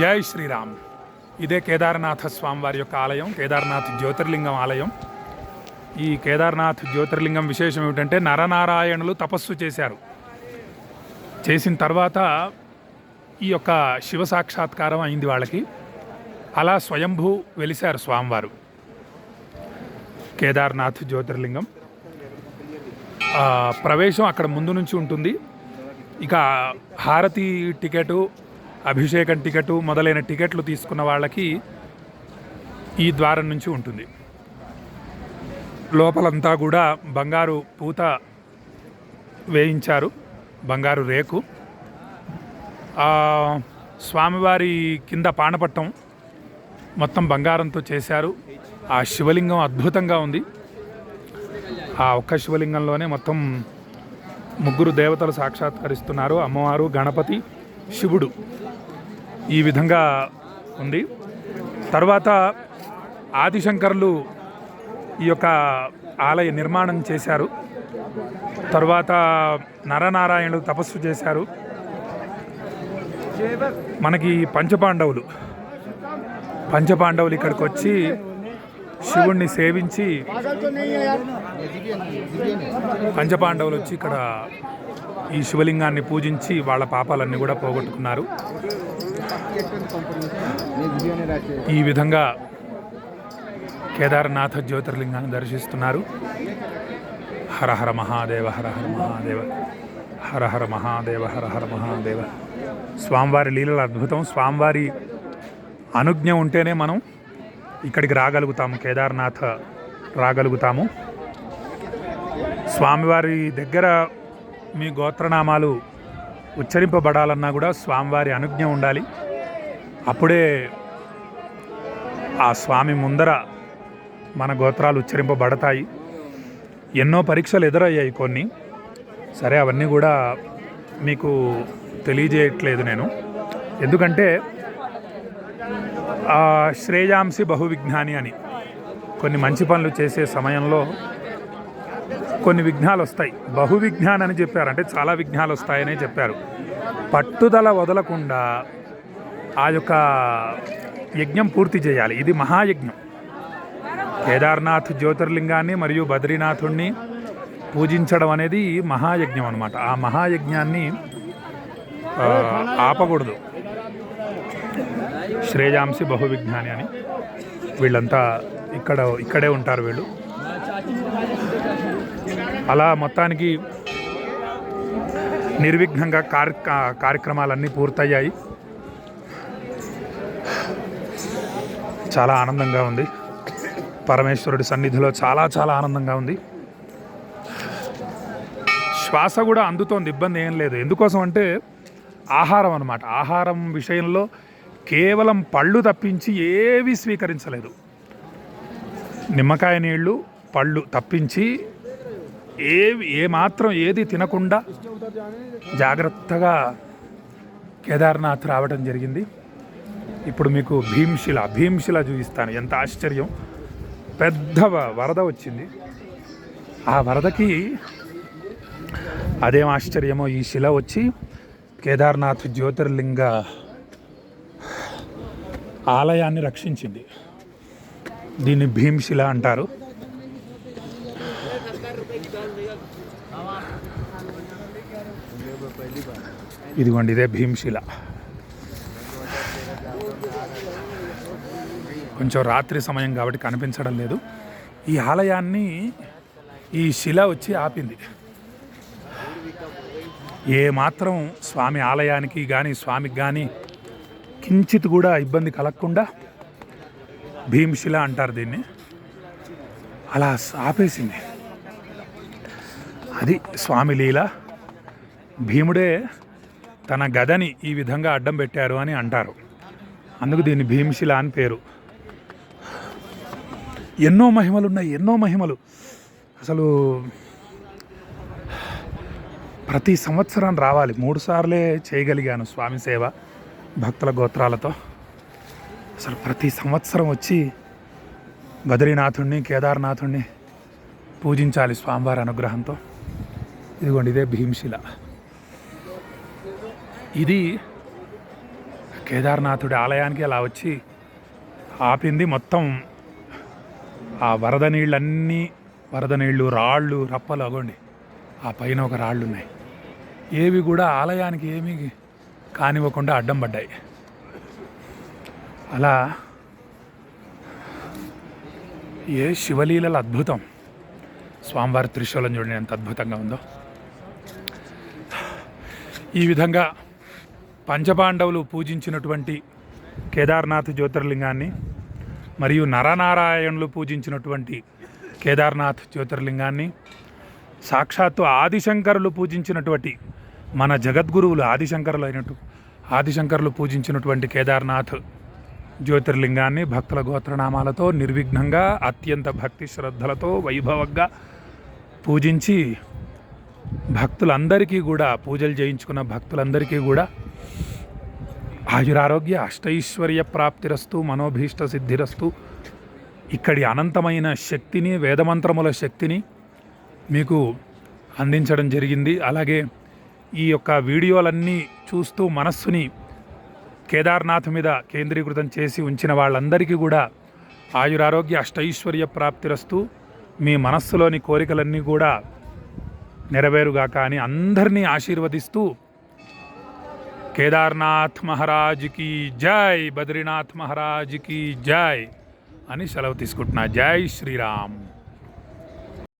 జై శ్రీరామ్. ఇదే కేదార్నాథ స్వామివారి యొక్క ఆలయం కేదార్నాథ్ జ్యోతిర్లింగం ఆలయం. ఈ కేదార్నాథ్ జ్యోతిర్లింగం విశేషం ఏమిటంటే నరనారాయణులు తపస్సు చేశారు. చేసిన తర్వాత ఈ యొక్క శివ సాక్షాత్కారం అయింది వాళ్ళకి. అలా స్వయంభూ వెలిశారు స్వామివారు. కేదార్నాథ్ జ్యోతిర్లింగం. ప్రవేశం అక్కడ ముందు నుంచి ఉంటుంది. ఇక హారతి టికెటు అభిషేకం టికెట్ మొదలైన టికెట్లు తీసుకున్న వాళ్ళకి ఈ ద్వారం నుంచి ఉంటుంది. లోపలంతా కూడా బంగారు పూత వేయించారు. బంగారు రేకు. స్వామివారి కింద పానపట్టం మొత్తం బంగారంతో చేశారు. ఆ శివలింగం అద్భుతంగా ఉంది. ఆ ఒక్క శివలింగంలోనే మొత్తం ముగ్గురు దేవతలు సాక్షాత్కరిస్తున్నారు. అమ్మవారు గణపతి శివుడు. ఈ విధంగా ఉంది. తర్వాత ఆదిశంకర్లు ఈ యొక్క ఆలయ నిర్మాణం చేశారు. తర్వాత నరనారాయణులు తపస్సు చేశారు. మనకి పంచపాండవులు. పంచపాండవులు ఇక్కడికి వచ్చి శివుణ్ణి సేవించి పంచపాండవులు వచ్చి ఇక్కడ ఈ శివలింగాన్ని పూజించి వాళ్ళ పాపాలన్నీ కూడా పోగొట్టుకున్నారు. ఈ విధంగా కేదార్నాథ జ్యోతిర్లింగాన్ని దర్శిస్తున్నారు. హర హర మహాదేవ హర హర మహాదేవ హర హర మహాదేవ హర హర మహాదేవ. స్వామివారి లీలల అద్భుతం. స్వామివారి అనుజ్ఞ ఉంటేనే మనం ఇక్కడికి రాగలుగుతాము కేదార్నాథ్ రాగలుగుతాము. స్వామివారి దగ్గర మీ గోత్రనామాలు ఉచ్చరింపబడాలన్నా కూడా స్వామివారి అనుజ్ఞ ఉండాలి. అప్పుడే ఆ స్వామి ముందర మన గోత్రాలు ఉచ్చరింపబడతాయి. ఎన్నో పరీక్షలు ఎదురయ్యాయి కొన్ని. సరే అవన్నీ కూడా మీకు తెలియజేయట్లేదు నేను. ఎందుకంటే ఆ, శ్రేయాంసి బహువిజ్ఞాని అని కొన్ని మంచి పనులు చేసే సమయంలో కొన్ని విఘ్నాలు వస్తాయి బహు విఘ్నాన్ చెప్పారు. అంటే చాలా విఘ్నాలు వస్తాయనే చెప్పారు. పట్టుదల వదలకుండా ఆ యొక్క యజ్ఞం పూర్తి చేయాలి. ఇది మహాయజ్ఞం. కేదార్నాథ్ జ్యోతిర్లింగాన్ని మరియు బద్రీనాథుణ్ణి పూజించడం అనేది మహాయజ్ఞం అనమాట ఆ మహాయజ్ఞాన్ని ఆపకూడదు. శ్రేయాంసి బహువిజ్ఞాని అని వీళ్ళంతా ఇక్కడ ఇక్కడే ఉంటారు వీళ్ళు. అలా మొత్తానికి నిర్విఘ్నంగా కార్య కార్యక్రమాలన్నీ పూర్తయ్యాయి. చాలా ఆనందంగా ఉంది. పరమేశ్వరుడి సన్నిధిలో చాలా చాలా ఆనందంగా ఉంది. శ్వాస కూడా అందుతోంది ఇబ్బంది ఏం లేదు. ఎందుకోసం అంటే ఆహారం అన్నమాట. ఆహారం విషయంలో కేవలం పళ్ళు తప్పించి ఏవి స్వీకరించలేదు. నిమ్మకాయ నీళ్ళు పళ్ళు తప్పించి ఏ మాత్రం ఏది తినకుండా జాగ్రత్తగా కేదార్నాథ్ రావడం జరిగింది. ఇప్పుడు మీకు భీమ్శిల భీమ్శిల చూపిస్తాను. ఎంత ఆశ్చర్యం. పెద్ద వ- వరద వచ్చింది. ఆ వరదకి అదేం ఆశ్చర్యమో ఈ శిల వచ్చి కేదార్నాథ్ జ్యోతిర్లింగ ఆలయాన్ని రక్షించింది. దీన్ని భీమ్శిల అంటారు. ఇదిగోండి ఇదే భీమశిల. కొంచెం రాత్రి సమయం కాబట్టి కనిపించడం లేదు. ఈ ఆలయాన్ని ఈ శిల వచ్చి ఆపింది. ఏ మాత్రం స్వామి ఆలయానికి కానీ స్వామికి కానీ కించిత్ కూడా ఇబ్బంది కలగకుండా భీమశిల అంటారు దీన్ని. అలా ఆపేసింది. అది స్వామి లీల. భీముడే తన గదని ఈ విధంగా అడ్డం పెట్టారు అని అంటారు. అందుకు దీన్ని భీమశిల అని పేరు. ఎన్నో మహిమలు ఉన్నాయి ఎన్నో మహిమలు. అసలు ప్రతి సంవత్సరం రావాలి. మూడు సార్లే చేయగలిగాను స్వామి సేవ భక్తుల గోత్రాలతో. అసలు ప్రతి సంవత్సరం వచ్చి బద్రీనాథుణ్ణి కేదార్నాథుణ్ణి పూజించాలి స్వామివారి అనుగ్రహంతో. ఇదిగోండి ఇదే భీమశిల. ఇది కేదార్నాథుడి ఆలయానికి అలా వచ్చి ఆపింది మొత్తం ఆ వరద నీళ్ళన్నీ వరద నీళ్ళు రాళ్ళు రప్పలు అగోండి. ఆ పైన ఒక రాళ్ళు ఉన్నాయి ఏవి కూడా ఆలయానికి ఏమీ కానివ్వకుండా అడ్డం పడ్డాయి. అలా ఏ శివలీలల అద్భుతం. స్వామివారి త్రిశూలం చూడండి ఎంత అద్భుతంగా ఉందో. ఈ విధంగా పంచపాండవులు పూజించినటువంటి కేదార్నాథ్ జ్యోతిర్లింగాన్ని మరియు నరనారాయణులు పూజించినటువంటి కేదార్నాథ్ జ్యోతిర్లింగాన్ని సాక్షాత్తు ఆదిశంకరులు పూజించినటువంటి మన జగద్గురువులు ఆదిశంకరులు అయినట్టు ఆదిశంకరులు పూజించినటువంటి కేదార్నాథ్ జ్యోతిర్లింగాన్ని భక్తుల గోత్రనామాలతో నిర్విఘ్నంగా అత్యంత భక్తి శ్రద్ధలతో వైభవంగా పూజించి భక్తులందరికీ కూడా పూజలు చేయించుకున్న భక్తులందరికీ కూడా ఆయురారోగ్య అష్టైశ్వర్య ప్రాప్తిరస్తు మనోభీష్ట సిద్ధిరస్తు. ఇక్కడి అనంతమైన శక్తిని వేదమంత్రముల శక్తిని మీకు అందించడం జరిగింది. అలాగే ఈ యొక్క వీడియోలన్నీ చూస్తూ మనస్సుని కేదార్నాథ్ మీద కేంద్రీకృతం చేసి ఉంచిన వాళ్ళందరికీ కూడా ఆయురారోగ్య అష్టైశ్వర్య ప్రాప్తిరస్తు మీ మనస్సులోని కోరికలన్నీ కూడా నెరవేరుగాక అని అందరినీ ఆశీర్వదిస్తూ కేదార్నాథ్ మహారాజ్కి జై బద్రీనాథ్ మహారాజ్కి జై అని సెలవు తీసుకుంటున్నా. జై శ్రీరామ్.